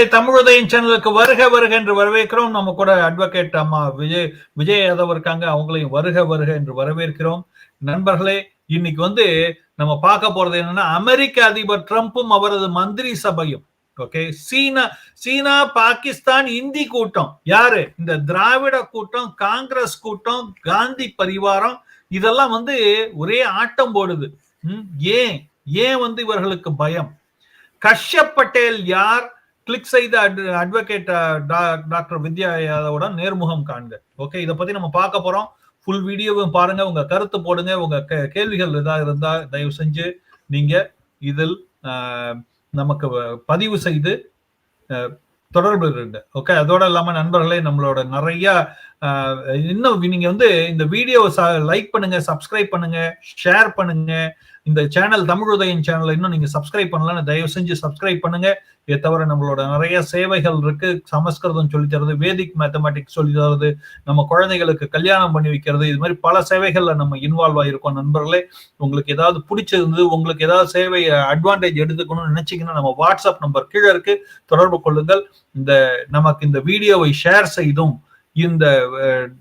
நண்பர்களே தமிழுதயம் சேனலுக்கு வருக வருக என்று வரவேற்கிறோம். நம்ம கூட அட்வொகேட் அம்மா விஜய் விஜய் யாதவ் இருக்காங்க. அவங்களையும் வருக வருக என்று வரவேற்கிறோம். நண்பர்களே இன்னைக்கு வந்து நம்ம பார்க்க போறது என்னன்னா அமெரிக்க அதிபர் ட்ரம்ப்பும் அவரது மந்திரி சபையும். ஓகே சீனா சீனா பாகிஸ்தான் இந்தி கூட்டம். யாரு? இந்த திராவிட கூட்டம் காங்கிரஸ் கூட்டம் காந்தி பரிவாரம். இதெல்லாம் வந்து ஒரே ஆட்டம் போடுது. ஏன்? ஏன் வந்து இவர்களுக்கு பயம்? கஷ்யப் பட்டேல் யார்? கிளிக் செய்த அட்வொகேட் டாக்டர் வித்யா யாதவுடன் நேர்முகம் காண்க. ஓகே இதை பத்தி நம்ம பார்க்க போறோம். ஃபுல் வீடியோவும் பாருங்க. உங்க கருத்து போடுங்க. உங்க கே- கேள்விகள் ஏதாவது இருந்தா தயவு செஞ்சு நீங்க இதில் ஆஹ், நமக்கு பதிவு செய்து தொடர்பு இருங்க. ஓகே அதோட இல்லாம நண்பர்களே நம்மளோட நிறைய ஆஹ், இன்னும் நீங்க வந்து இந்த வீடியோவை லைக் பண்ணுங்க சப்ஸ்கிரைப் பண்ணுங்க ஷேர் பண்ணுங்க இந்த சேனல் தமிழ் உதயம் சேனலை இன்னும் நீங்க சப்ஸ்கிரைப் பண்ணலன்னு தயவு செஞ்சு சப்ஸ்கிரைப் பண்ணுங்க. இதை தவிர நம்மளோட நிறைய சேவைகள் இருக்கு. சமஸ்கிருதம் சொல்லி தரது வேதிக் மேத்தமேட்டிக்ஸ் சொல்லி தரது நம்ம குழந்தைகளுக்கு கல்யாணம் பண்ணி வைக்கிறது. இது மாதிரி பல சேவைகள்ல நம்ம இன்வால்வ் ஆயிருக்கோம் நண்பர்களே. உங்களுக்கு ஏதாவது பிடிச்சிருந்து உங்களுக்கு ஏதாவது சேவை அட்வான்டேஜ் எடுத்துக்கணும்னு நினைச்சீங்கன்னா நம்ம வாட்ஸ்அப் நம்பர் கீழே இருக்கு. தொடர்பு கொள்ளுங்கள். இந்த நமக்கு இந்த வீடியோவை ஷேர் செய்தும் இந்த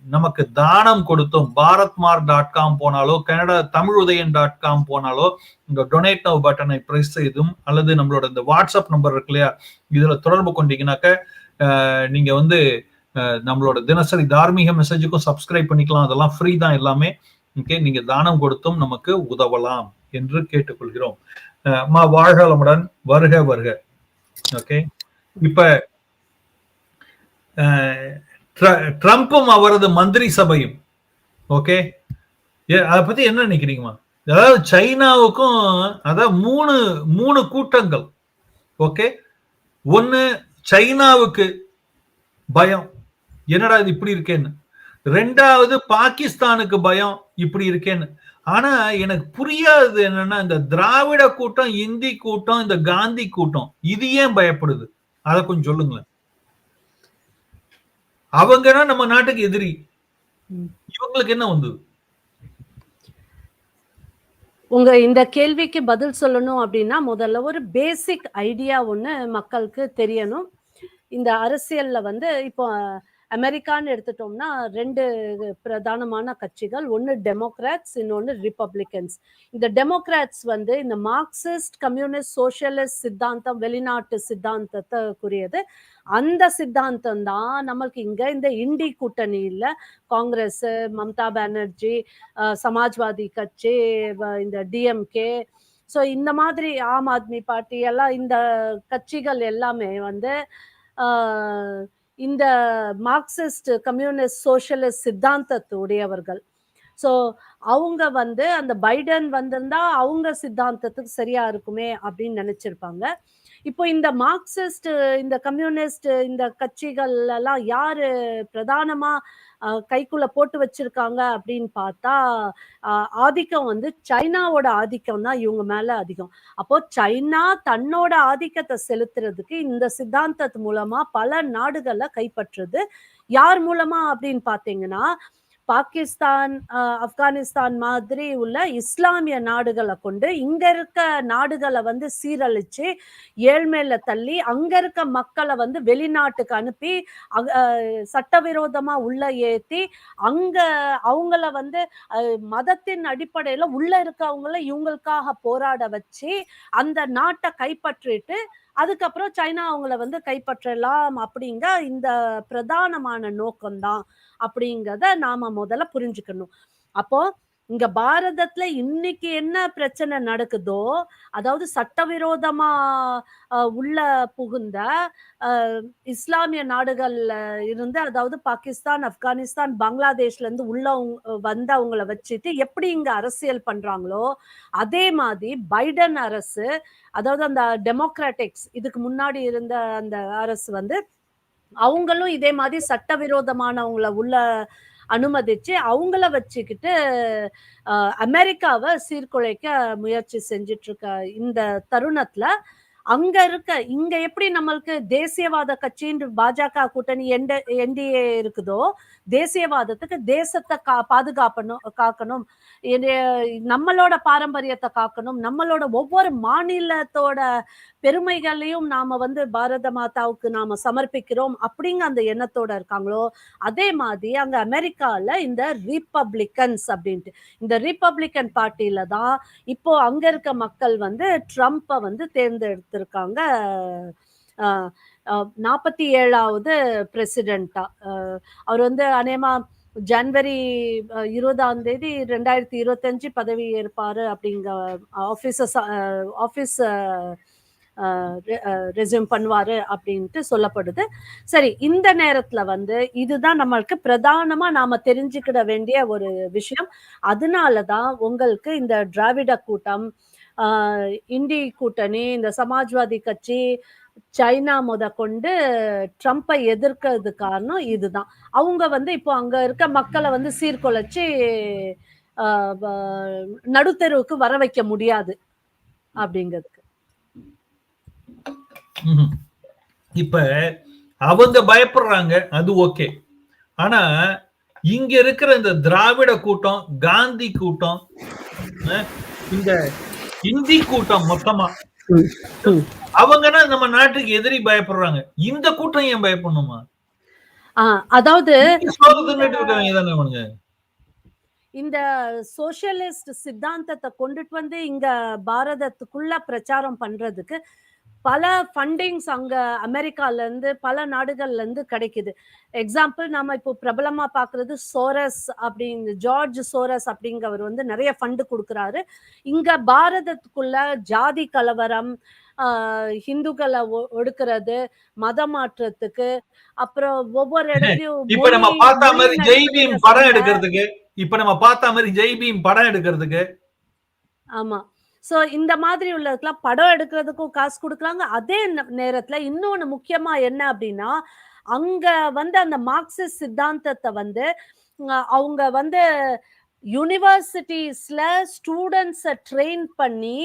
நமக்கு தானம் கொடுத்தும் பாரத்மார் டாட் காம் போனாலோ Canada Tamil Udayan dot com போனாலோ இந்த டொனேட் நவ் பட்டனை பிரஸ் செய்தும் அல்லது நம்மளோட இந்த வாட்ஸ்அப் நம்பர் இருக்கு இல்லையா இதுல தொடர்பு கொண்டீங்கன்னாக்க நீங்க வந்து நம்மளோட தினசரி தார்மீக மெசேஜுக்கும் சப்ஸ்கிரைப் பண்ணிக்கலாம். அதெல்லாம் ஃப்ரீ தான் எல்லாமே. ஓகே நீங்க தானம் கொடுத்தும் நமக்கு உதவலாம் என்று கேட்டுக்கொள்கிறோம். அஹ், அம்மா வாழ்களமுடன் வருக வருக. ஓகே இப்ப ட்ரம்ப்பும் அவரது மந்திரி சபையும். ஓகே அதை பத்தி என்ன நினைக்கிறீங்கம்மா? அதாவது சைனாவுக்கும் அதாவது மூணு மூணு கூட்டங்கள். ஓகே ஒன்று சைனாவுக்கு பயம். என்னடா இது இப்படி இருக்கேன்னு. ரெண்டாவது பாகிஸ்தானுக்கு பயம் இப்படி இருக்கேன்னு. ஆனா எனக்கு புரியாதது என்னன்னா இந்த திராவிட கூட்டம் இந்தி கூட்டம் இந்த காந்தி கூட்டம் இது ஏன் பயப்படுது? அதை கொஞ்சம் சொல்லுங்களேன். அவங்கன்னா நம்ம நாட்டுக்கு எதிரி. இவங்களுக்கு என்ன வந்தது உங்க இந்த கேள்விக்கு பதில் சொல்லணும் அப்படின்னா முதல்ல ஒரு பேசிக் ஐடியா ஒன்று மக்களுக்கு தெரியணும். இந்த அரசியல்ல வந்து இப்போ அமெரிக்கான்னு எடுத்துட்டோம்னா ரெண்டு பிரதானமான கட்சிகள் ஒன்னு டெமோக்ராட்ஸ் இன்னொன்று ரிப்பப்ளிகன்ஸ் இந்த டெமோக்ராட்ஸ் வந்து இந்த மார்க்சிஸ்ட் கம்யூனிஸ்ட் சோசியலிஸ்ட் சித்தாந்தம் வெளிநாட்டு சித்தாந்தத்தைக்குரியது. அந்த சித்தாந்தம் தான் நம்மளுக்கு இங்க இந்த இண்டி கூட்டணியில காங்கிரஸ் மம்தா பானர்ஜி சமாஜ்வாதி கட்சி இந்த டிஎம்கே ஸோ இந்த மாதிரி ஆம் ஆத்மி பார்ட்டி எல்லாம் இந்த கட்சிகள் எல்லாமே வந்து இந்த மார்க்சிஸ்ட் கம்யூனிஸ்ட் சோஷலிஸ்ட் சித்தாந்தத்துடையவர்கள். ஸோ அவங்க வந்து அந்த பைடன் வந்திருந்தா அவங்க சித்தாந்தத்துக்கு சரியா இருக்குமே அப்படின்னு நினைச்சிருப்பாங்க. இப்போ இந்த மார்க்சிஸ்ட் இந்த கம்யூனிஸ்ட் இந்த கட்சிகள் எல்லாம் யாரு பிரதானமா கைக்குள்ள போட்டு வச்சிருக்காங்க அப்படின்னு பார்த்தா ஆதிக்கம் வந்து சைனாவோட ஆதிக்கம் தான் இவங்க மேல அதிகம். அப்போ சைனா தன்னோட ஆதிக்கத்தை செலுத்துறதுக்கு இந்த சித்தாந்தத்து மூலமா பல நாடுகளை கைப்பற்றுறது யார் மூலமா அப்படின்னு பார்த்தீங்கன்னா பாகிஸ்தான் ஆப்கானிஸ்தான் மாதிரி உள்ள இஸ்லாமிய நாடுகளை கொண்டு இங்க இருக்க நாடுகளை வந்து சீரழிச்சு ஏழ்மையில தள்ளி அங்க இருக்க மக்களை வந்து வெளிநாட்டுக்கு அனுப்பி சட்டவிரோதமா உள்ள ஏத்தி அங்க அவங்கள வந்து மதத்தின் அடிப்படையில உள்ள இருக்கவங்கள இவங்களுக்காக போராட வச்சு அந்த நாட்டை கைப்பற்றிட்டு அதுக்கப்புறம் சைனா அவங்கள வந்து கைப்பற்றலாம் அப்படிங்க இந்த பிரதானமான நோக்கம்தான் அப்படிங்கிறத நாம முதல்ல புரிஞ்சுக்கணும். அப்போ இங்க பாரதத்துல இன்னைக்கு என்ன பிரச்சனை நடக்குதோ அதாவது சட்டவிரோதமா உள்ள புகுந்த இஸ்லாமிய நாடுகள்ல இருந்து அதாவது பாகிஸ்தான் ஆப்கானிஸ்தான் பங்களாதேஷ்ல இருந்து உள்ள வந்தவங்களை வச்சுட்டு எப்படி இங்க அரசியல் பண்றாங்களோ அதே மாதிரி பைடன் அரசு அதாவது அந்த டெமோக்ராட்டிக்ஸ் இதுக்கு முன்னாடி இருந்த அந்த அரசு வந்து அவங்களும் இதே மாதிரி சட்டவிரோதமானவங்களை உள்ள அனுமதிச்சு அவங்கள வச்சுக்கிட்டு அமெரிக்காவை சீர்குலைக்க முயற்சி செஞ்சிட்டு இருக்க இந்த தருணத்துல அங்க இருக்க இங்க எப்படி நம்மளுக்கு தேசியவாத கட்சின்னு பாஜக கூட்டணி என்டிஏ இருக்குதோ தேசியவாதத்துக்கு தேசத்தை கா பாதுகாப்பணும் காக்கணும். நம்மளோட பாரம்பரியத்தை காக்கணும். நம்மளோட ஒவ்வொரு மாநிலத்தோட பெருமைகளையும் நாம வந்து பாரத மாதாவுக்கு நாம சமர்ப்பிக்கிறோம் அப்படிங்க அந்த எண்ணத்தோட இருக்காங்களோ அதே மாதிரி அங்க அமெரிக்கால இந்த ரிப்பப்ளிக்கன்ஸ் அப்படின்ட்டு இந்த ரிப்பப்ளிக்கன் பார்ட்டியில தான் இப்போ அங்க இருக்க மக்கள் வந்து ட்ரம்ப்பை வந்து தேர்ந்தெடுத்திருக்காங்க. நாற்பத்தி ஏழாவது பிரசிடென்ட்டா அவர் வந்து அநேமா ஜனவரி இருபதாம் தேதி ரெண்டாயிரத்தி இருபத்தஞ்சு பதவி ஏற்பாரு அப்படிங்க ஆஃபீஸஸ் ஆஃபீஸ் ரெஸ்யூம் பண்ணுவாரு அப்படின்ட்டு சொல்லப்படுது. சரி இந்த நேரத்துல வந்து இதுதான் நம்மளுக்கு பிரதானமா நாம தெரிஞ்சுக்கிட வேண்டிய ஒரு விஷயம். அதனாலதான் உங்களுக்கு இந்த திராவிட கூட்டம் இந்தி கூட்டணி இந்த சமாஜ்வாதி கட்சி சைனா முத கொண்டு ட்ரம்ப்பை எதிர்க்கிறது காரணம் இதுதான். அவங்க வந்து இப்போ அங்க இருக்க மக்களை வந்து சீர்குலைச்சு நடுத்தெருவுக்கு வர வைக்க முடியாது அப்படிங்கிறதுக்கு. இப்ப அவங்க பயப்படுறாங்க அது ஓகே. ஆனா இங்க இருக்கிற இந்த திராவிட கூட்டம் காந்தி கூட்டம் இந்த இந்தி கூட்டம் மொத்தமா அவங்கன்னா நம்ம நாட்டுக்கு எதிரி பயப்படுறாங்க. இந்த கூட்டம் ஏன் பயப்படணுமா? ஆஹ் அதாவது இந்த சோஷியலிஸ்ட் சித்தாந்தத்தை கொண்டுட்டு வந்து இங்க பாரதத்துக்குள்ள பிரச்சாரம் பண்றதுக்கு பல ஃபண்டிங்ஸ் அங்க அமெரிக்கால இருந்து பல நாடுகள்ல இருந்து கிடைக்குது எக்ஸாம்பிள் நாம இப்போ பிரபலமா பாக்குறது சோரஸ் அப்படிங்க ஜார்ஜ் சோரஸ் அப்படிங்கவர் வந்து நிறைய ஃபண்டு கொடுக்குறாரு இங்க பாரதத்துக்குள்ள ஜாதி கலவரம் ஹிந்துக்களை ஒடுக்குறது மத மாற்றத்துக்கு அப்புறம் ஒவ்வொரு இடத்துலயும் இப்ப நம்ம பார்த்த மாதிரி ஜெய் பீம் நடுத்தர படம். எடுக்கிறதுக்கு இப்ப நம்ம பார்த்த மாதிரி ஜெய் பீம் படம் எடுக்கிறதுக்கு ஆமா ஸோ இந்த மாதிரி உள்ளதுக்கெல்லாம் படம் எடுக்கிறதுக்கும் காசு கொடுக்குறாங்க அதே நேரத்தில் இன்னொன்று முக்கியமாக என்ன அப்படின்னா அங்கே வந்து அந்த மார்க்சிஸ்ட் சித்தாந்தத்தை வந்து அவங்க வந்து யூனிவர்சிட்டிஸில் ஸ்டூடெண்ட்ஸை ட்ரெயின் பண்ணி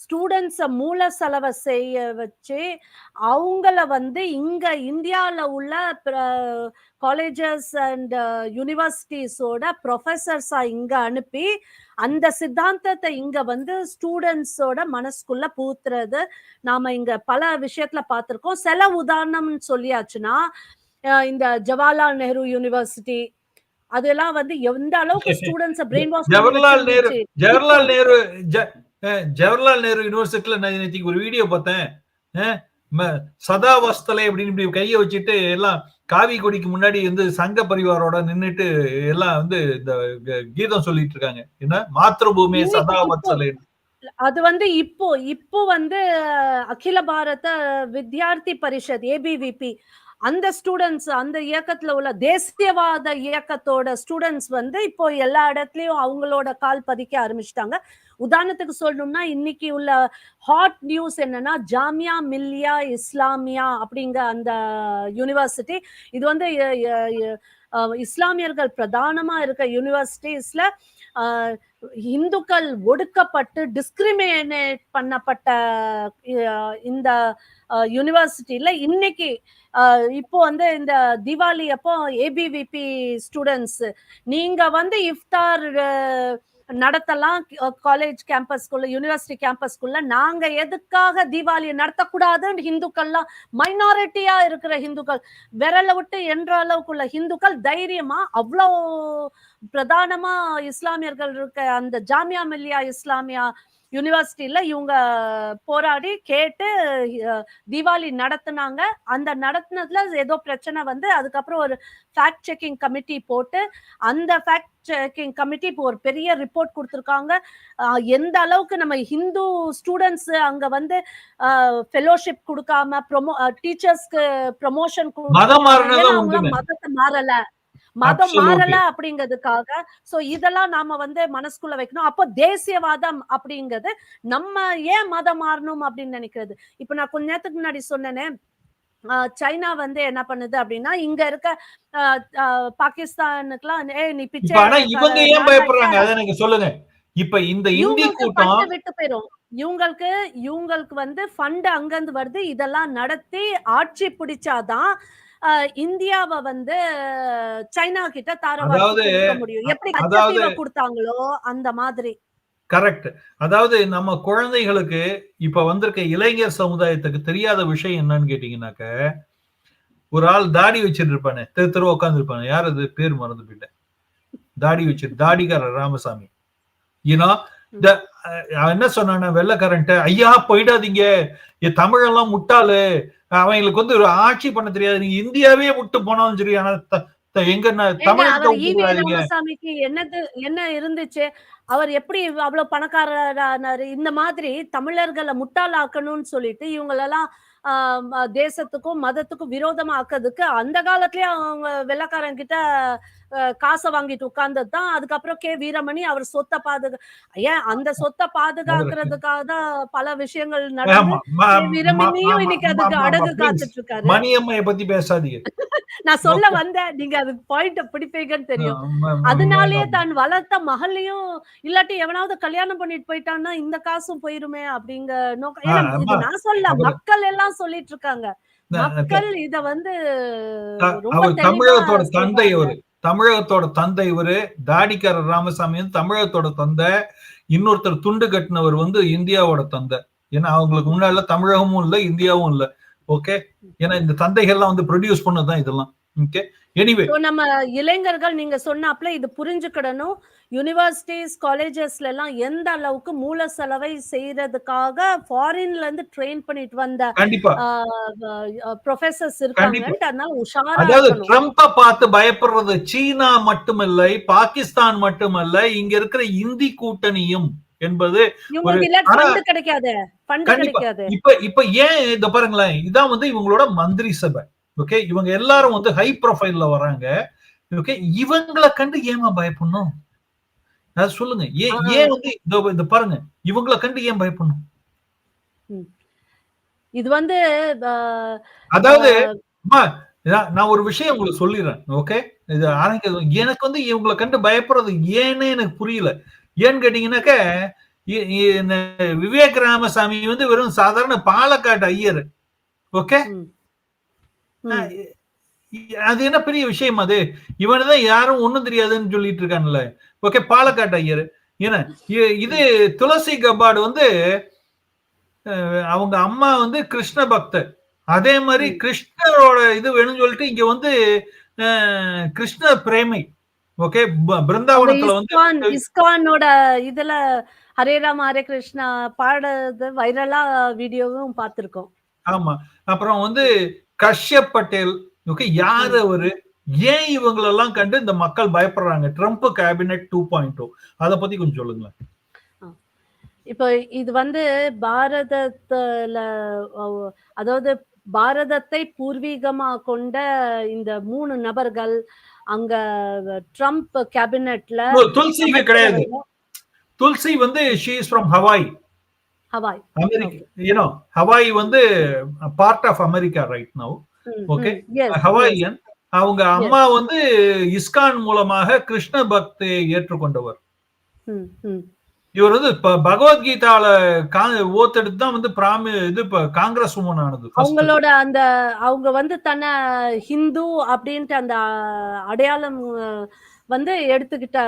ஸ்டூடெண்ட்ஸை மூல செலவை செய்ய வச்சு அவங்கள வந்து இங்க இந்தியால உள்ள காலேஜஸ் அண்ட் யூனிவர்சிட்டிஸோட ப்ரொஃபஸர்ஸா இங்க அனுப்பி அந்த சித்தாந்தத்தை இங்க வந்து ஸ்டூடெண்ட்ஸோட மனசுக்குள்ள பூத்துறது நாம இங்க பல விஷயத்துல பார்த்திருக்கோம். சில உதாரணம்னு சொல்லியாச்சுன்னா இந்த ஜவஹர்லால் நேரு யூனிவர்சிட்டி அதெல்லாம் வந்து எந்த அளவுக்கு students brainwash Jawaharlal Nehru Jawaharlal Nehru Jawaharlal Nehru யூனிவர்சிட்டியில நான் நேத்திக்கு ஒரு வீடியோ பார்த்தேன். சதாவஸ்தலை அப்படின்னு இப்படி கையை வச்சுட்டு எல்லாம் காவி கொடிக்கு முன்னாடி வந்து சங்க பரிவாரோட நின்னுட்டு எல்லாம் வந்து இந்த கீதம் சொல்லிட்டு இருக்காங்க. என்ன? மாத்ருபூமி இன்னைக்கு சதாவத்சலை அது வந்து இப்போ இப்போ வந்து அகில பாரத வித்யார்த்தி பரிஷத் ஏபிவிபி அந்த ஸ்டூடெண்ட்ஸ் அந்த இயக்கத்துல உள்ள தேசியவாத இயக்கத்தோட ஸ்டூடெண்ட்ஸ் வந்து இப்போ எல்லா இடத்துலயும் அவங்களோட கால் பதிக்க ஆரம்பிச்சிட்டாங்க. உதாரணத்துக்கு சொல்லணும்னா இன்னைக்கு உள்ள ஹாட் நியூஸ் என்னன்னா ஜாமியா மில்லியா இஸ்லாமியா அப்படிங்க அந்த யூனிவர்சிட்டி இது வந்து இஸ்லாமியர்கள் பிரதானமா இருக்க யூனிவர்சிட்டிஸ்ல இந்துக்கள் ஒடுக்கப்பட்டு டிஸ்கிரிமினேட் பண்ணப்பட்ட இந்த யூனிவர்சிட்டியில இன்னைக்கு இப்போ வந்து இந்த தீபாவளி அப்போ ஏபிவிபி ஸ்டூடெண்ட்ஸ் நீங்க வந்து இஃப்தார் நடத்தலாம். காலேஜ் கேம்பஸ்குள்ள யூனிவர்சிட்டி கேம்பஸ்குள்ள நாங்க எதுக்காக தீபாவளியை நடத்தக்கூடாதுன்னு ஹிந்துக்கள்லாம் மைனாரிட்டியா இருக்கிற ஹிந்துக்கள் விரல விட்டு என்ற அளவுக்குள்ள ஹிந்துக்கள் தைரியமா அவ்வளோ பிரதானமா இஸ்லாமியர்கள் இருக்க அந்த ஜாமியா மில்லியா இஸ்லாமியா யூனிவர்சிட்டியில இவங்க போராடி கேட்டு தீபாவளி நடத்துனாங்க. அந்த நடத்தினதுல ஏதோ பிரச்சனை வந்து அதுக்கப்புறம் ஒரு ஃபேக்ட் செக்கிங் கமிட்டி போட்டு அந்த ஃபேக்ட் செக்கிங் கமிட்டி இப்போ ஒரு பெரிய ரிப்போர்ட் கொடுத்துருக்காங்க. எந்த அளவுக்கு நம்ம ஹிந்து ஸ்டூடெண்ட்ஸ் அங்க வந்து ஃபெலோஷிப் கொடுக்காம ப்ரொமோ டீச்சர்ஸ்க்கு ப்ரொமோஷன் மதத்தை மாறல. மதம். மாறல அப்படிங்கிறதுக்காக சோ இதெல்லாம் நாம வந்து மனசுக்குள்ள வைக்கணும். அப்போ தேசியவாதம் அப்படிங்கிறது நம்ம ஏன் மதம் மாறணும் அப்படின்னு நினைக்கிறது? இப்ப நான் கொஞ்ச நேரத்துக்கு முன்னாடி சொன்னேனே சைனா வந்து என்ன பண்ணுது அப்படின்னா இங்க இருக்க பாகிஸ்தானுக்குலாம் ஏய் நீ பிச்சை இவங்க ஏன் பயப்படுறாங்க? அதை எனக்கு சொல்லுங்க. இப்ப இந்த இந்தி கூட்டம் விட்டு போயிரும். இவங்களுக்கு இவங்களுக்கு வந்து ஃபண்ட் அங்கிருந்து வருது. இதெல்லாம் நடத்தி ஆட்சி பிடிச்சாதான் இந்தியாவை வந்து சைனா கிட்ட கொடுக்க முடியும். எப்படி கொடுத்தாங்களோ அந்த மாதிரி. கரெக்ட் அதாவது நம்ம குழந்தைகளுக்கு இப்ப வந்திருக்க இளைஞர் சமுதாயத்துக்கு தெரியாத விஷயம் என்னன்னு கேட்டீங்கன்னாக்க ஒரு ஆள் தாடி வச்சிட்டு இருப்பானே தெரு தெரு உட்கார்ந்து இருப்பானே. யார் அது? பேர் மறந்து போயிட்டேன். தாடி வச்சிரு தாடிக்கார ராமசாமி. ஏன்னா இந்த என்ன சொன்னான வெள்ளக்காரன்ட்ட ஐயா போயிடாதீங்க. என் தமிழெல்லாம் முட்டாளு. அவங்களுக்கு வந்து ஒரு ஆட்சி பண்ண தெரியாது. நீங்க இந்தியாவே விட்டு போனாலும் சரி ஆனா எங்க என்னது என்ன இருந்துச்சு? அவர் எப்படி அவ்வளவு பணக்காரரானாரு? இந்த மாதிரி தமிழர்களை முட்டாளாக்கணும்னு சொல்லிட்டு இவங்களெல்லாம் தேசத்துக்கும் மதத்துக்கும் விரோதமா ஆக்கிறதுக்கு அந்த காலத்திலேயே அவங்க வெள்ளக்காரன் கிட்ட அஹ், காசை வாங்கிட்டு உட்கார்ந்தது தான். அதுக்கப்புறம் கே. வீரமணி அவர் சொத்தை பாதுகா ஏன் அந்த சொத்தை பாதுகாக்கிறதுக்காக தான் பல விஷயங்கள் நடந்து ஆமா. ம- கே. ம- வீரமணியும் இன்னைக்கு அதுக்கு அடகு. காத்துட்டு இருக்காரு. மணியம்மைய பத்தி பேசாதீங்க. நான் சொல்ல வந்தேன். நீங்க அதுக்கு பாயிண்ட் பிடிப்பீங்கன்னு தெரியும். அதனாலேயே. தான் வளர்த்த மகளையும் இல்லாட்டி எவனாவது கல்யாணம் பண்ணிட்டு போயிட்டான்னா இந்த காசும் போயிருமே அப்படிங்க நோக்கம். நான் சொல்ல மக்கள் எல்லாம் சொல்லிட்டு இருக்காங்க. மக்கள் இத வந்து தமிழகத்தோட தந்தை சொல்றாங்க. தமிழகத்தோட தந்தை இவரு தாடிக்காரர் ராமசாமி வந்து தமிழகத்தோட தந்தை இன்னொருத்தர் துண்டு கட்டினவர் வந்து இந்தியாவோட தந்தை. ஏன்னா அவங்களுக்கு முன்னால தமிழகமும் இல்ல இந்தியாவும் இல்ல. ஓகே ஏன்னா இந்த தந்தைகள்லாம் வந்து ப்ரொடியூஸ் பண்ணதுதான் இதெல்லாம். ஓகே எனிவே நம்ம இளைஞர்கள் நீங்க சொன்னாப்ல இது புரிஞ்சுக்கிடணும். யூனிவர்சிட்டிஸ் காலேஜஸ்ல எல்லாம் எந்த அளவுக்கு மூல செலவை செய்யறதுக்காக ஃபாரின்ல இருந்து ட்ரெயின் பண்ணிட்டு வந்த ப்ரொஃபசர்ஸ் இருக்காங்கன்ட்டு அதனால உஷாரா அதாவது ட்ரம்ப பார்த்து பயப்படுறது சீனா மட்டுமல்ல பாகிஸ்தான் மட்டுமல்ல இங்க இருக்கிற இந்தி கூட்டணியும் என்பது கிடைக்காது. இப்ப இப்ப ஏன் இத பாருங்களேன் இதான் வந்து இவங்களோட மந்திரி சபை. ஓகே இவங்க எல்லாரும் வந்து ஹை ப்ரொஃபைல்ல வராங்க. ஓகே இவங்கள கண்டு ஏமா பயப்படணும்? அது சொல்லுங்க. ஏன். ஏன் வந்து இதோ இந்த பாருங்க. இவங்கள கண்டு ஏன் பயப்படணும்? இது வந்து அதாவது நான் ஒரு விஷயம் உங்களுக்கு சொல்லிடுறேன். ஓகே இது ஆரம்பிக்கிறது எனக்கு வந்து இவங்களை கண்டு பயப்படுறது ஏன்னு எனக்கு புரியல. ஏன்னு கேட்டீங்கன்னாக்க விவேக் ராமசாமி வந்து வெறும் சாதாரண பாலக்காட்டு ஐயர். ஓகே அது என்ன பெரிய விஷயம் அது? இவனதான் யாரும் ஒண்ணும் தெரியாதுன்னு சொல்லிட்டு இருக்கான்ல. ஓகே பாலக்காட்டு ஐயர். ஏன்னா இது துளசி கபாடு வந்து அவங்க அம்மா வந்து கிருஷ்ண பக்தர். அதே மாதிரி. கிருஷ்ணரோட இது வேணும்னு சொல்லிட்டு இங்க வந்து கிருஷ்ண பிரேமை. ஓகே பிருந்தாவனத்துல வந்து இஸ்கான் இஸ்கானோட இதுல ஹரே ராம ஹரே கிருஷ்ணா பாடுறது வைரலா வீடியோவும் பார்த்திருக்கோம். ஆமா. அப்புறம் வந்து கஷ்யப் பட்டேல் ஓகே யாரு அவரு? ஏன் இவங்களெல்லாம் கண்டு இந்த மக்கள் பயப்படுறாங்க? Trump cabinet two point two அதை பத்தி கொஞ்சம் சொல்லுங்களேன். இப்போ இது வந்து பாரதத்துல அதாவது பாரதத்தை பூர்வீகமா கொண்ட இந்த மூணு நபர்கள் அங்க ட்ரம்ப் கேபினெட்ல துல்சிக்கு கிடையாது. துல்சி வந்து she is from Hawaii Hawaii America you know Hawaii வந்து part of America right now yes. Hawaiian அவங்க அம்மா வந்து இஸ்கான் மூலமாக கிருஷ்ண பக்தியை ஏற்றுக்கொண்டவர். இவர் வந்து பகவத்கீதால ஓத்தெடுத்து தான் வந்து பிராமி இது இப்ப காங்கிரஸ் உமன் ஆனது. அவங்களோட அந்த அவங்க வந்து தன்னை ஹிந்து அப்படின்ட்டு அந்த அடையாளம் வந்து எடுத்துக்கிட்ட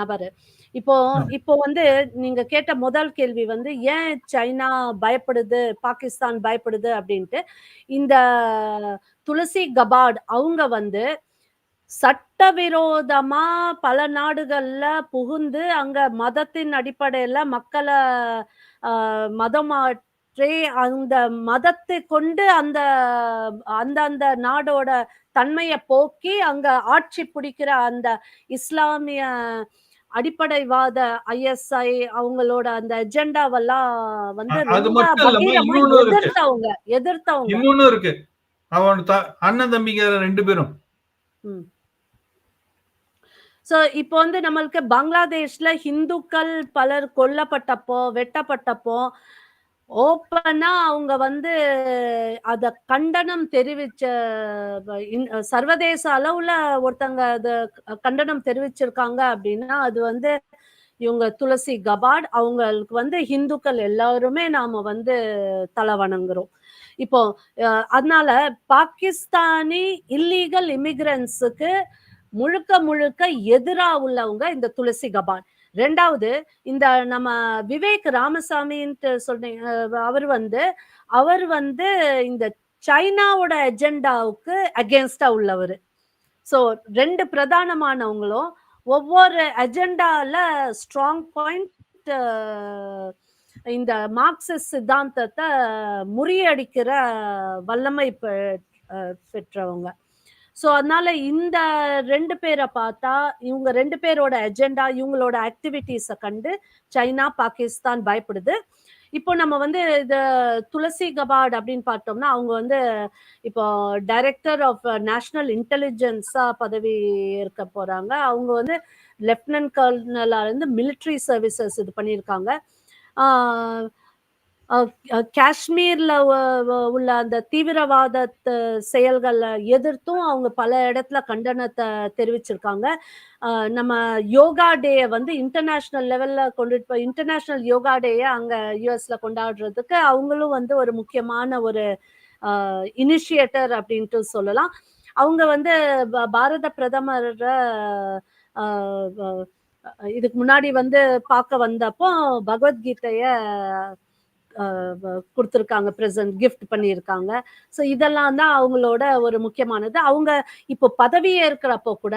நபர் இப்போ இப்போ வந்து நீங்க கேட்ட முதல் கேள்வி வந்து ஏன் சைனா பயப்படுது பாகிஸ்தான் பயப்படுது? அப்படின்ட்டு இந்த துளசி கபாட் அவங்க வந்து சட்டவிரோதமா பல நாடுகள்ல புகுந்து அங்க மதத்தின் அடிப்படையில மக்களை ஆஹ், மதம் மாற்றி அந்த மதத்தை கொண்டு அந்த அந்த அந்த நாடோட தன்மையை போக்கி அங்க ஆட்சி பிடிக்கிற அந்த இஸ்லாமிய அடிப்படைவாத ஐஎஸ்ஐ அவங்களோட அந்த எஜெண்டாவெல்லாம் வந்து. எதிர்த்தவங்க எதிர்த்தவங்க. இன்னொன்னு இருக்கு. அவன் அண்ணன் தம்பிங்க ரெண்டு பேரும். சோ இப்போ வந்து நம்மளுக்கு பங்களாதேஷ்ல ஹிந்துக்கள் பலர் கொல்லப்பட்டப்போ வெட்டப்பட்டப்போ ஓப்பனா அவங்க வந்து அத கண்டனம் தெரிவிச்ச இன்- சர்வதேச அளவுல ஒருத்தங்க அத கண்டனம் தெரிவிச்சிருக்காங்க அப்படின்னா அது வந்து இவங்க துளசி கபாட். அவங்களுக்கு வந்து ஹிந்துக்கள் எல்லாருமே நாம வந்து தலை வணங்குறோம் இப்போ அஹ், அதனால பாகிஸ்தானி இல்லீகல் இமிகிரன்ஸுக்கு முழுக்க முழுக்க எதிரா உள்ளவங்க இந்த துளசி கபாட். ரெண்டாவது இந்த நம்ம விவேக் ராமசாமின்ட்டு சொன்னீங்க அவர் வந்து அவர் வந்து இந்த சைனாவோட எஜெண்டாவுக்கு அகேன்ஸ்டா உள்ளவர். ஸோ ரெண்டு பிரதானமானவங்களும் ஒவ்வொரு அஜெண்டால ஸ்ட்ராங் பாயிண்ட் இந்த மார்க்சிஸ்ட் சித்தாந்தத்தை முறியடிக்கிற வல்லமை பெற்றவங்க. ஸோ அதனால இந்த ரெண்டு பேரை பார்த்தா இவங்க ரெண்டு பேரோட அஜெண்டா இவங்களோட ஆக்டிவிட்டீஸை கண்டு சைனா பாகிஸ்தான் பயப்படுது. இப்போ நம்ம வந்து இந்த துளசி கபாட் அப்படின்னு பார்த்தோம்னா அவங்க வந்து இப்போ டைரக்டர் ஆஃப் நேஷனல் இன்டெலிஜென்ஸா பதவி இருக்க போறாங்க. அவங்க வந்து லெப்டினன்ட் கர்னலா இருந்து மிலிட்ரி சர்வீசஸ் இது பண்ணியிருக்காங்க. ஆஹ் காஷ்மீர்ல உள்ள அந்த தீவிரவாத செயல்களை எதிர்த்தும் அவங்க பல இடத்துல கண்டனத்தை தெரிவிச்சிருக்காங்க. நம்ம யோகா டே வந்து இன்டர்நேஷ்னல் லெவல்ல கொண்டுட்டு போய் இன்டர்நேஷ்னல் யோகா டேயை அங்க யூஎஸ்ல கொண்டாடுறதுக்கு அவங்களும் வந்து ஒரு முக்கியமான ஒரு இனிஷியேட்டர் அப்படின்ட்டு சொல்லலாம். அவங்க வந்து ப- பாரத பிரதமர் இதுக்கு முன்னாடி வந்து பார்க்க வந்தப்போ பகவத்கீதைய கொடுத்துருக்காங்க ப்ரெசன்ட் கிஃப்ட் பண்ணியிருக்காங்க. ஸோ இதெல்லாம் தான் அவங்களோட ஒரு முக்கியமானது. அவங்க இப்போ பதவி ஏற்கிறப்போ கூட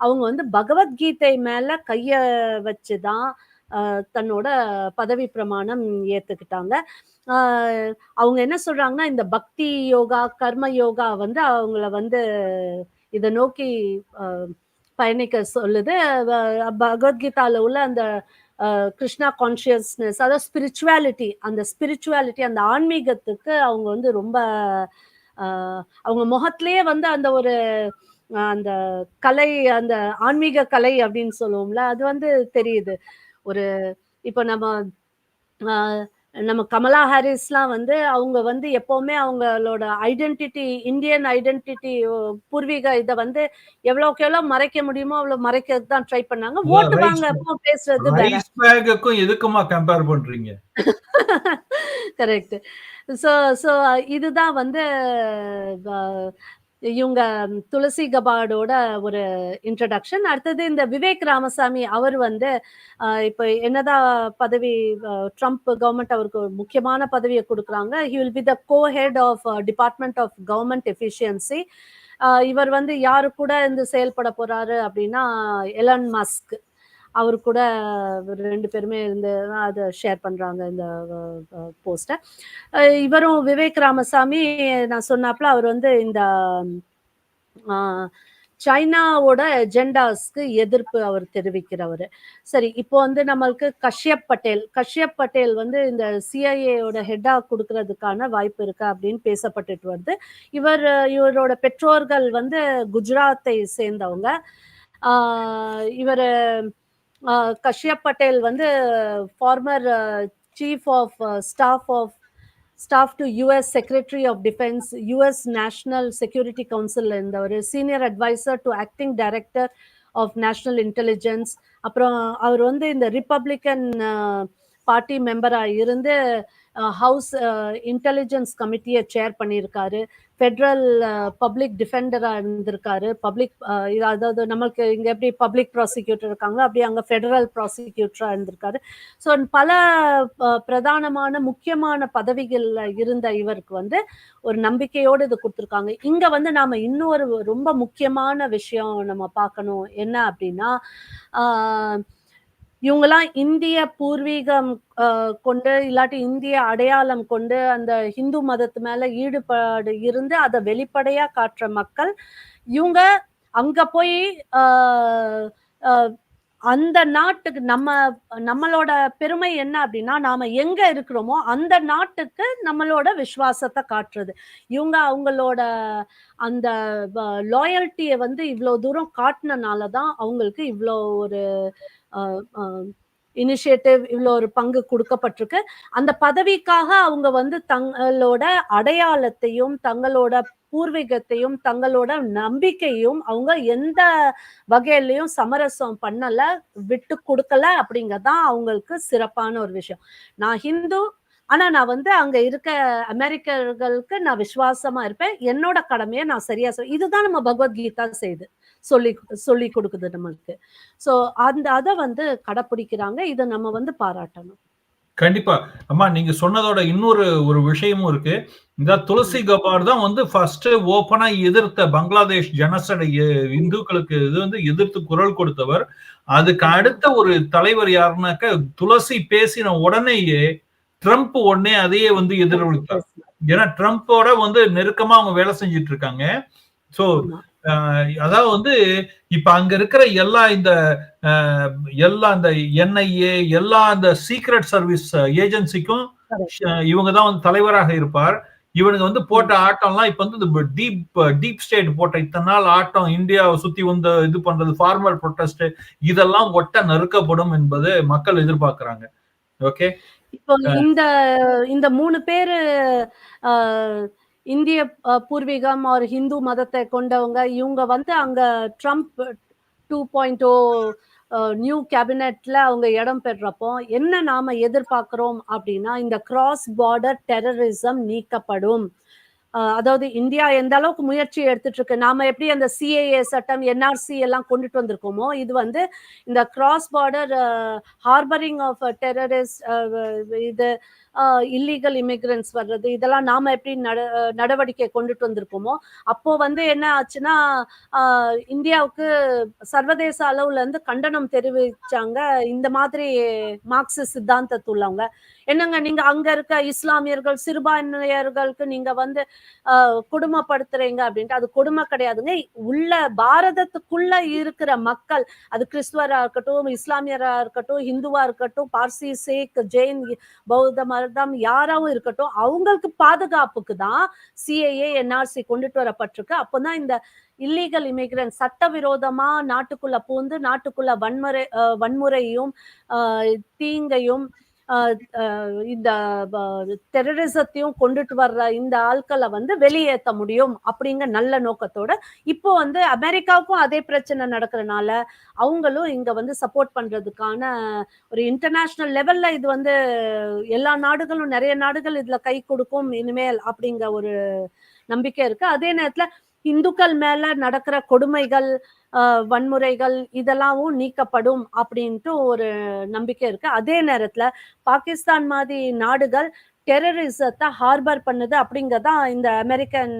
அவங்க வந்து பகவத்கீதை மேல கைய வச்சுதான் தான் தன்னோட பதவி பிரமாணம் ஏத்துக்கிட்டாங்க. அவங்க என்ன சொல்றாங்கன்னா இந்த பக்தி யோகா கர்ம யோகா வந்து அவங்கள வந்து இதை நோக்கி பயணிக்க சொல்லுது. பகவத்கீதாவில் பகவத்கீதால உள்ள அந்த கிருஷ்ணா கான்சியஸ்னஸ் அதாவது ஸ்பிரிச்சுவாலிட்டி அந்த ஸ்பிரிச்சுவாலிட்டி அந்த ஆன்மீகத்துக்கு அவங்க வந்து ரொம்ப அவங்க முகத்திலேயே வந்து அந்த ஒரு அந்த கலை அந்த ஆன்மீக கலை அப்படின்னு சொல்லுவோம்ல அது வந்து தெரியுது. ஒரு இப்போ நம்ம நம்ம கமலா ஹாரிஸ்லாம் வந்து அவங்க வந்து எப்பவுமே அவங்களோட ஐடென்டிட்டி இந்தியன் ஐடென்டிட்டி பூர்வீக இதை வந்து எவ்வளவுக்கு எவ்வளவு மறைக்க முடியுமோ அவ்வளவு மறைக்கிறதுக்கு தான் ட்ரை பண்ணாங்க ஓட்டு வாங்க பேசுறது எதுக்குமா கம்பேர் பண்றீங்க? கரெக்ட் ஸோ ஸோ இதுதான் வந்து இவங்க துளசி கபாடோட ஒரு இன்ட்ரடக்ஷன் அடுத்தது இந்த விவேக் ராமசாமி அவர் வந்து இப்போ என்னதான் பதவி ட்ரம்ப் கவர்மெண்ட் அவருக்கு ஒரு முக்கியமான பதவியை கொடுக்குறாங்க. He will be the co head of department of government efficiency இவர் வந்து யாரு கூட இந்த செயல்பட போறாரு அப்படின்னா எலன் மஸ்க். அவர் கூட ரெண்டு பேருமே இருந்து அதை ஷேர் பண்றாங்க இந்த போஸ்டை இவரும் விவேக் ராமசாமி நான் சொன்னாப்புல அவர் வந்து இந்த சைனாவோட எஜெண்டாஸ்க்கு எதிர்ப்பு அவர் தெரிவிக்கிறவர். சரி இப்போ வந்து நம்மளுக்கு கஷ்யப் பட்டேல் கஷ்யப் பட்டேல் வந்து இந்த சிஐஏயோட ஹெட்டாக கொடுக்கறதுக்கான வாய்ப்பு இருக்கு அப்படின்னு பேசப்பட்டுட்டு வருது. இவர் இவரோட பெற்றோர்கள் வந்து குஜராத்தை சேர்ந்தவங்க. இவர் கஷ்யப் பட்டேல் வந்து former chief of staff of staff to US secretary of defence US national security council இருந்தவர் senior advisor to acting director of national intelligence அப்புறம் அவர் வந்து இந்த ரிப்பப்ளிக்கன் பார்ட்டி மெம்பராக இருந்து ஹவுஸ் இன்டெலிஜென்ஸ் கமிட்டியை சேர் பண்ணியிருக்காரு. ஃபெட்ரல் பப்ளிக் டிஃபெண்டராக இருந்திருக்காரு. பப்ளிக் அதாவது நம்மளுக்கு இங்கே எப்படி பப்ளிக் ப்ராசிக்யூட்டர் இருக்காங்களோ அப்படி அங்கே ஃபெடரல் ப்ராசிக்யூட்டராக இருந்திருக்காரு. ஸோ பல பிரதானமான முக்கியமான பதவிகளில் இருந்த இவருக்கு வந்து ஒரு நம்பிக்கையோடு இது கொடுத்துருக்காங்க. இங்கே வந்து நாம் இன்னொரு ரொம்ப முக்கியமான விஷயம் நம்ம பார்க்கணும். என்ன அப்படின்னா இவங்கெல்லாம் இந்திய பூர்வீகம் கொண்டு இல்லாட்டி இந்திய அடையாளம் கொண்டு அந்த இந்து மதத்து மேல ஈடுபாடு இருந்து அதை வெளிப்படையா காட்டுற மக்கள் இவங்க அங்க போய் ஆஹ் ஆஹ் அந்த நாட்டுக்கு நம்ம நம்மளோட பெருமை என்ன அப்படின்னா நாம எங்க இருக்கிறோமோ அந்த நாட்டுக்கு நம்மளோட விசுவாசத்தை காட்டுறது. இவங்க அவங்களோட அந்த லாயல்ட்டியை வந்து இவ்வளோ தூரம் காட்டினனால தான் அவங்களுக்கு இவ்வளோ ஒரு இனிஷியேட்டிவ் இவ்வளோ ஒரு பங்கு கொடுக்கப்பட்டிருக்கு. அந்த பதவிக்காக அவங்க வந்து தங்களோட அடையாளத்தையும் தங்களோட பூர்வீகத்தையும் தங்களோட நம்பிக்கையும் அவங்க எந்த வகையிலையும் சமரசம் பண்ணல விட்டு கொடுக்கல அப்படிங்கறதான் அவங்களுக்கு சிறப்பான ஒரு விஷயம். நான் ஹிந்து ஆனா நான் வந்து அங்க இருக்க அமெரிக்கர்களுக்கு நான் விசுவாசமா இருப்பேன். என்னோட கடமையை நான் சரியா சொல் இதுதான் நம்ம பகவத்கீதா செய்யுது சொல்லி சொல்லி கொடுக்குது நம்மளுக்கு. ஸோ அந்த அதை வந்து கடைப்பிடிக்கிறாங்க. இதை நம்ம வந்து பாராட்டணும். கண்டிப்பா. அம்மா நீங்க சொன்னதோட இன்னொரு ஒரு விஷயமும் இருக்கு. இந்த துளசி கபார் தான் வந்து ஃபர்ஸ்ட் ஓபனா எதிர்த்த பங்களாதேஷ் ஜனசடை இந்துக்களுக்கு இது வந்து எதிர்த்து குரல் கொடுத்தவர். அதுக்கு அடுத்த ஒரு தலைவர் யாருனாக்க துளசி பேசின உடனேயே ட்ரம்ப் உடனே அதையே வந்து எதிரொலித்தார். ஏன்னா ட்ரம்ப்போட வந்து நெருக்கமா அவங்க வேலை செஞ்சுட்டு இருக்காங்க. சோ அதாவது வந்து இப்ப அங்க இருக்கிற எல்லா இந்த எல்லா இந்த என்ஐஏ எல்லா இந்த சீக்ரெட் சர்வீஸ் ஏஜென்சிக்கும் இவங்க தான் வந்து தலைவராக இருப்பார். இவனுக்கு வந்து போட்ட ஆட்டம்லாம் இப்ப வந்து டீப் டீப் ஸ்டேட் போட்ட இத்தனை நாள் ஆட்டம் இந்தியாவை சுத்தி வந்து இது பண்றது ஃபார்மர் ப்ரொட்டஸ்ட் இதெல்லாம் ஒட்ட நறுக்கப்படும் என்பது மக்கள் எதிர்பார்க்கிறாங்க. ஓகே இப்போ இந்த இந்த மூணு பேரு இந்திய பூர்வீகம் ஒரு ஹிந்து மதத்தை கொண்டவங்க இவங்க வந்து அங்க ட்ரம்ப் டூ பாயிண்ட் ஓ நியூ கேபினெட்ல அவங்க இடம் பெற்றப்போ என்ன நாம எதிர்பார்க்கிறோம் அப்படின்னா இந்த கிராஸ் பார்டர் டெரரிசம் நீக்கப்படும். அதாவது இந்தியா எந்த அளவுக்கு முயற்சி எடுத்துட்டு இருக்கு நாம எப்படி அந்த சிஏஏ சட்டம் என்ஆர்சி எல்லாம் கொண்டுட்டு வந்திருக்கோமோ இது வந்து இந்த cross border harbouring of terrorist இது இல்லீகல் இமிக்ரன்ஸ் வர்றது இதெல்லாம் நாம எப்படி நட நடவடிக்கை கொண்டுட்டு வந்திருக்கோமோ அப்போ வந்து என்ன ஆச்சுன்னா இந்தியாவுக்கு சர்வதேச அளவுல இருந்து கண்டனம் தெரிவிச்சாங்க இந்த மாதிரி மார்க்சிஸ்ட் சித்தாந்தத்து உள்ளவங்க என்னங்க நீங்க அங்க இருக்க இஸ்லாமியர்கள் சிறுபான்மையர்களுக்கு நீங்க வந்து கொடுமைப்படுத்துறீங்க அப்படின்ட்டு அது கொடுமை கிடையாதுங்க. உள்ள பாரதத்துக்குள்ள இருக்கிற மக்கள் அது கிறிஸ்துவரா இருக்கட்டும் இஸ்லாமியரா இருக்கட்டும் ஹிந்துவா இருக்கட்டும் பார்சி சேக் ஜெயின் பௌத்தமா மதம் யாராவும் இருக்கட்டும் அவங்களுக்கு பாதுகாப்புக்கு தான் சிஏஏ என்ஆர்சி கொண்டுட்டு வரப்பட்டிருக்கு. அப்போதான் இந்த இல்லீகல் இமிகிரன்ட் சட்டவிரோதமா நாட்டுக்குள்ள பூந்து நாட்டுக்குள்ள வன்முறை வன்முறையும் தீங்கையும் இந்த டெரரிசத்தையும் கொண்டுட்டு வர்ற இந்த ஆட்களை வந்து வெளியேற்ற முடியும் அப்படிங்கிற நல்ல நோக்கத்தோட இப்போ வந்து அமெரிக்காவுக்கும் அதே பிரச்சனை நடக்கிறனால அவங்களும் இங்க வந்து சப்போர்ட் பண்றதுக்கான ஒரு இன்டர்நேஷனல் லெவல்ல இது வந்து எல்லா நாடுகளும் நிறைய நாடுகள் இதுல கை கொடுக்கும் இனிமேல் அப்படிங்கிற ஒரு நம்பிக்கை இருக்கு. அதே நேரத்துல இந்துக்கள் மேல நடக்கிற கொடுமைகள் வன்முறைகள் இதெல்லாமும் நீக்கப்படும் அப்படின்ட்டு ஒரு நம்பிக்கை இருக்கு. அதே நேரத்துல பாகிஸ்தான் மாதிரி நாடுகள் டெரரிசத்தை ஹார்பர் பண்ணுது அப்படிங்கதான் இந்த அமெரிக்கன்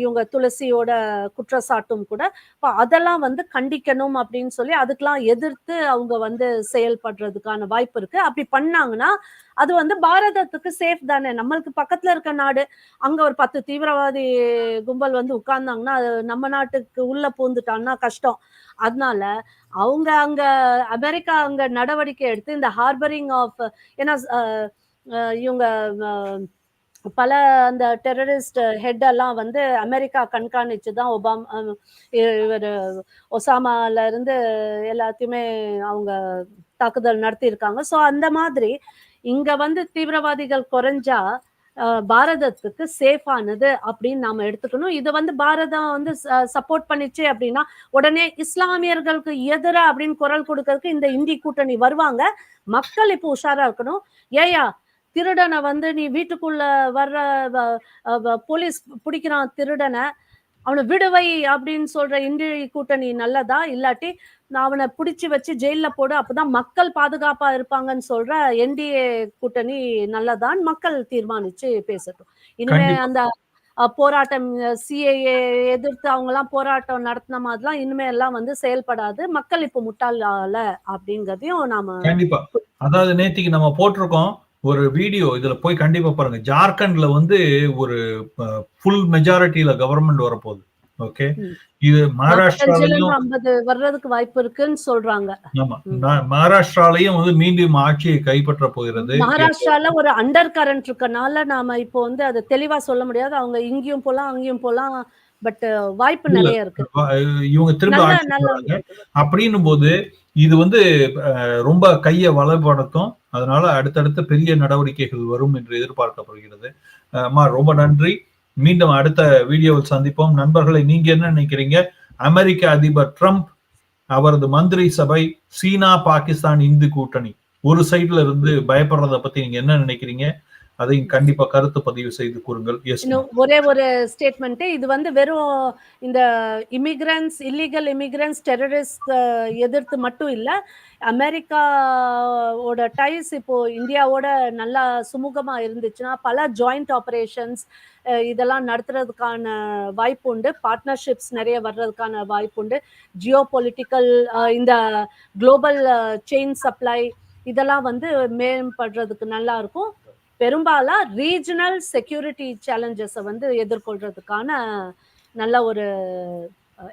இவங்க துளசியோட குற்றச்சாட்டும் கூட. இப்போ அதெல்லாம் வந்து கண்டிக்கணும் அப்படின்னு சொல்லி அதுக்கெல்லாம் எதிர்த்து அவங்க வந்து செயல்படுறதுக்கான வாய்ப்பு இருக்கு. அப்படி பண்ணாங்கன்னா அது வந்து பாரதத்துக்கு சேஃப் தானே. நம்மளுக்கு பக்கத்துல இருக்க நாடு அங்க ஒரு பத்து தீவிரவாதி கும்பல் வந்து உட்கார்ந்தாங்கன்னா அது நம்ம நாட்டுக்கு உள்ள பூந்துட்டான்னா கஷ்டம். அதனால அவங்க அங்க அமெரிக்கா அங்க நடவடிக்கை எடுத்து இந்த ஹார்பரிங் ஆஃப் ஏன்னா இவங்க பல அந்த டெரரிஸ்ட் ஹெட் எல்லாம் வந்து அமெரிக்கா கண்காணிச்சு தான் ஒபாமா இவர் ஒசாமால இருந்து எல்லாத்தையுமே அவங்க தாக்குதல் நடத்தியிருக்காங்க. ஸோ அந்த மாதிரி இங்க வந்து தீவிரவாதிகள் குறைஞ்சா பாரதத்துக்கு சேஃபானது அப்படின்னு நாம எடுத்துக்கணும். இது வந்து பாரதம் வந்து சப்போர்ட் பண்ணிச்சு அப்படின்னா உடனே இஸ்லாமியர்களுக்கு எதிராக அப்படின்னு குரல் கொடுக்கறதுக்கு இந்த இந்தி கூட்டணி வருவாங்க. மக்கள் இப்போ உஷாரா இருக்கணும். ஏயா திருடனை வந்து நீ வீட்டுக்குள்ள வர்ற போலீஸ் பிடிக்கிறான் திருடனை அவனை விடுவை அப்படின்னு சொல்ற இந்திய கூட்டணி நல்லதா? இல்லாட்டி நான் அவனை பிடிச்சி வச்சு ஜெயில போடு அப்பதான் மக்கள் பாதுகாப்பா இருப்பாங்கன்னு சொல்ற என்டிஏ கூட்டணி நல்லதான் மக்கள் தீர்மானிச்சு பேசட்டும். இனிமே அந்த போராட்டம் சிஏஏ எதிர்த்து அவங்க எல்லாம் போராட்டம் நடத்தின மாதிரிலாம் இனிமே எல்லாம் வந்து செயல்படாது. மக்கள் இப்ப முட்டாளால அப்படிங்கறதையும் நாம கண்டிப்பா. அதாவது நேத்திக்கு நம்ம போட்டிருக்கோம். ஒரு வீடியோ இதுல போய் கண்டிப்பா பாருங்க. ஜார்க்கண்ட்ல வந்து ஒரு ஃபுல் மெஜாரிட்டியில கவர்மெண்ட் வரப்போகுது. ஓகே இது மகாராஷ்டிராலையும் வர்றதுக்கு வாய்ப்பு இருக்குன்னு சொல்றாங்க. ஆமா. மகாராஷ்டிராலையும் வந்து மீண்டும் ஆட்சியை கைப்பற்ற போகிறது. மகாராஷ்டிரால ஒரு அண்டர் கரண்ட் இருக்கனால நாம இப்போ வந்து அதை தெளிவா சொல்ல முடியாது. அவங்க இங்கேயும் போலாம் அங்கேயும் போலாம். பட் வாய்ப்பு நிறைய இருக்கு. இவங்க திரும்ப அப்படின்னும் போது இது வந்து ரொம்ப கையை வளப்படுத்தும் அதனால அடுத்தடுத்த பெரிய நடவடிக்கைகள் வரும் என்று எதிர்பார்க்கப்படுகிறது. அம்மா ரொம்ப நன்றி. மீண்டும் அடுத்த வீடியோவில் சந்திப்போம். நண்பர்களை நீங்க என்ன நினைக்கிறீங்க? அமெரிக்க அதிபர் ட்ரம்ப் அவரது மந்திரி சபை சீனா பாகிஸ்தான் இந்து கூட்டணி. ஒரு சைடுல இருந்து பயப்படுறத பத்தி நீங்க என்ன நினைக்கிறீங்க? அதையும் கண்டிப்பா கருத்து பதிவு செய்து கூறுங்கள். ஒரே ஒரு ஸ்டேட்மெண்ட் இது வந்து வெறும் இந்த இமிகிரன்ஸ் இல்லீகல் இமிகிரன்ஸ் டெரரிஸ்ட் எதிர்த்து மட்டும் இல்ல அமெரிக்காவோட டைஸ் இப்போ இந்தியாவோட நல்லா சுமூகமாக இருந்துச்சுன்னா பல ஜாயிண்ட் ஆப்ரேஷன்ஸ் இதெல்லாம் நடத்துறதுக்கான வாய்ப்பு உண்டு. பார்ட்னர்ஷிப்ஸ் நிறைய வர்றதுக்கான வாய்ப்பு உண்டு. ஜியோ பொலிட்டிக்கல் இந்த குளோபல் செயின் சப்ளை இதெல்லாம் வந்து மேம்படுறதுக்கு நல்லா இருக்கும். பெரும்பாலாக ரீஜனல் செக்யூரிட்டி சேலஞ்சஸை வந்து எதிர்கொள்றதுக்கான நல்ல ஒரு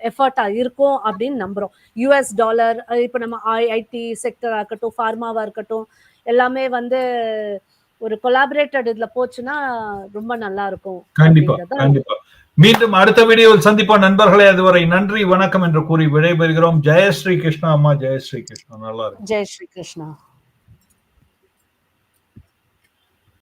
எஃபர்ட்டா இருக்கும் அப்படின்னு நம்புறோம். யூஎஸ் டாலர் இப்போ நம்ம ஐடி செக்டரா இருக்கட்டும் ஃபார்மாவா இருக்கட்டும் எல்லாமே வந்து ஒரு கொலாபரேட்டட் இதுல போச்சுன்னா ரொம்ப நல்லா இருக்கும் கண்டிப்பா கண்டிப்பா. மீண்டும் அடுத்த வீடியோவில் சந்திப்போம். நண்பர்களே அதுவரை நன்றி வணக்கம் என்று கூறி விடைபெறுகிறோம். ஜெயஸ்ரீ கிருஷ்ணா அம்மா ஜெயஸ்ரீ கிருஷ்ணா. நல்லா இருக்கு ஜெய் ஸ்ரீ கிருஷ்ணா.